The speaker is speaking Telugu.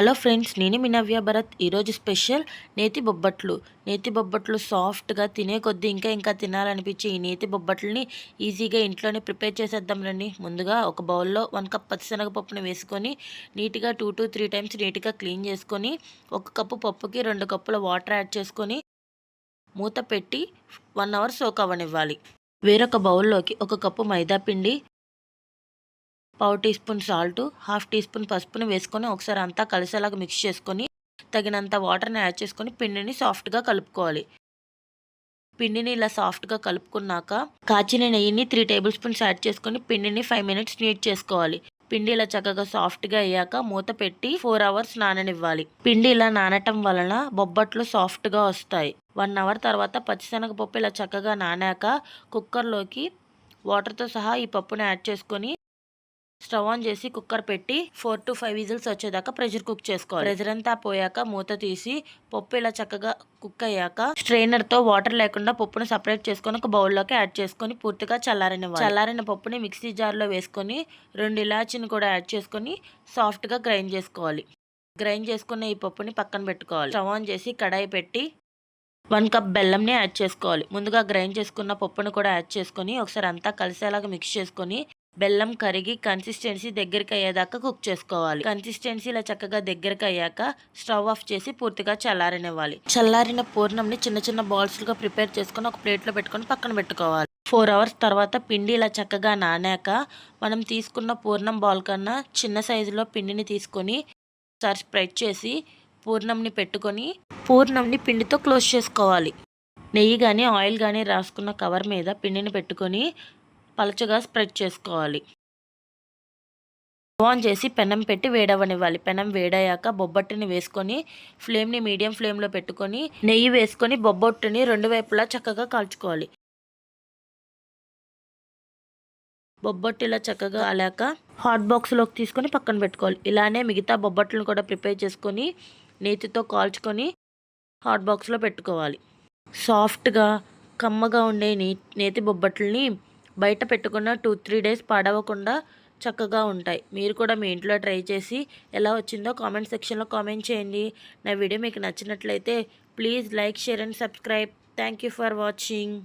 హలో ఫ్రెండ్స్ నేను మీ నవ్య భరత్. ఈరోజు స్పెషల్ నేతి బొబ్బట్లు. నేతి బొబ్బట్లు సాఫ్ట్గా తినే కొద్దీ ఇంకా ఇంకా తినాలనిపించే ఈ నేతి బొబ్బట్లని ఈజీగా ఇంట్లోనే ప్రిపేర్ చేసేద్దాం రండి. ముందుగా ఒక బౌల్లో వన్ కప్ పచ్చిశనగపప్పుని వేసుకొని నీట్గా టూ టు త్రీ టైమ్స్ నీట్గా క్లీన్ చేసుకొని ఒక కప్పు పప్పుకి రెండు కప్పుల వాటర్ యాడ్ చేసుకొని మూత పెట్టి వన్ అవర్ సోక్ అవ్వనివ్వాలి వేరొక బౌల్లోకి ఒక కప్పు మైదా పిండి పావు teaspoon salt half teaspoon పసుపును వేసుకొని ఒకసారి అంతా కలిసేలాగా మిక్స్ చేసుకొని తగినంత వాటర్ని యాడ్ చేసుకొని పిండిని సాఫ్ట్గా కలుపుకోవాలి. పిండిని ఇలా సాఫ్ట్గా కలుపుకున్నాక కాచిన నెయ్యిని త్రీ టేబుల్ స్పూన్స్ యాడ్ చేసుకొని పిండిని ఫైవ్ మినిట్స్ నీట్ చేసుకోవాలి. పిండి ఇలా చక్కగా సాఫ్ట్గా అయ్యాక మూత పెట్టి ఫోర్ అవర్స్ నాననివ్వాలి. పిండి ఇలా నానటం వలన బొబ్బట్లు సాఫ్ట్గా వస్తాయి. వన్ అవర్ తర్వాత పచ్చిశనగపప్పు ఇలా చక్కగా నానాక కుక్కర్లోకి వాటర్తో సహా ఈ పప్పుని యాడ్ చేసుకొని స్టవ్ ఆన్ చేసి కుక్కర్ పెట్టి ఫోర్ టు ఫైవ్ విజిల్స్ వచ్చేదాకా ప్రెషర్ కుక్ చేసుకోవాలి. ప్రెషర్ అంతా పోయాక మూత తీసి పప్పు ఇలా చక్కగా కుక్ అయ్యాక స్ట్రైనర్తో వాటర్ లేకుండా పప్పును సపరేట్ చేసుకొని ఒక బౌల్లోకి యాడ్ చేసుకొని పూర్తిగా చల్లారిన చల్లారిన పప్పుని మిక్సీ జార్లో వేసుకొని రెండు ఇలాచిని కూడా యాడ్ చేసుకొని సాఫ్ట్గా గ్రైండ్ చేసుకోవాలి. గ్రైండ్ చేసుకున్న ఈ పప్పుని పక్కన పెట్టుకోవాలి. స్టవ్ ఆన్ చేసి కడాయి పెట్టి వన్ కప్ బెల్లంని యాడ్ చేసుకోవాలి. ముందుగా గ్రైండ్ చేసుకున్న పప్పును కూడా యాడ్ చేసుకొని ఒకసారి అంతా కలిసేలాగా మిక్స్ చేసుకొని బెల్లం కరిగి కన్సిస్టెన్సీ దగ్గరికి అయ్యేదాకా కుక్ చేసుకోవాలి. కన్సిస్టెన్సీ ఇలా చక్కగా దగ్గరికి అయ్యాక స్టవ్ ఆఫ్ చేసి పూర్తిగా చల్లారనివ్వాలి. చల్లారిన పూర్ణంని చిన్న చిన్న బాల్స్గా ప్రిపేర్ చేసుకొని ఒక ప్లేట్లో పెట్టుకొని పక్కన పెట్టుకోవాలి. ఫోర్ అవర్స్ తర్వాత పిండి ఇలా చక్కగా నానాక మనం తీసుకున్న పూర్ణం బాల్ కన్నా చిన్న సైజులో పిండిని తీసుకొని ఒకసారి స్ప్రెడ్ చేసి పూర్ణంని పెట్టుకొని పూర్ణంని పిండితో క్లోజ్ చేసుకోవాలి. నెయ్యి కానీ ఆయిల్ కానీ రాసుకున్న కవర్ మీద పిండిని పెట్టుకొని పలచగా స్ప్రెడ్ చేసుకోవాలి. ఆన్ చేసి పెనం పెట్టి వేడవనివ్వాలి. పెనం వేడయ్యాక బొబ్బట్టుని వేసుకొని ఫ్లేమ్ని మీడియం ఫ్లేమ్లో పెట్టుకొని నెయ్యి వేసుకొని బొబ్బట్టుని రెండు వైపులా చక్కగా కాల్చుకోవాలి. బొబ్బట్టు ఇలా చక్కగా అలాక హాట్ బాక్స్లోకి తీసుకొని పక్కన పెట్టుకోవాలి. ఇలానే మిగతా బొబ్బట్లను కూడా ప్రిపేర్ చేసుకొని నేతితో కాల్చుకొని హాట్ బాక్స్లో పెట్టుకోవాలి. సాఫ్ట్గా కమ్మగా ఉండే నీ నేతి బొబ్బట్లని బయట పెట్టుకున్న టూ త్రీ డేస్ పాడవకుండా చక్కగా ఉంటాయి. మీరు కూడా మీ ఇంట్లో ట్రై చేసి ఎలా వచ్చిందో కామెంట్ సెక్షన్లో కామెంట్ చేయండి. నా వీడియో మీకు నచ్చినట్లయితే please like share and subscribe. Thank you for watching.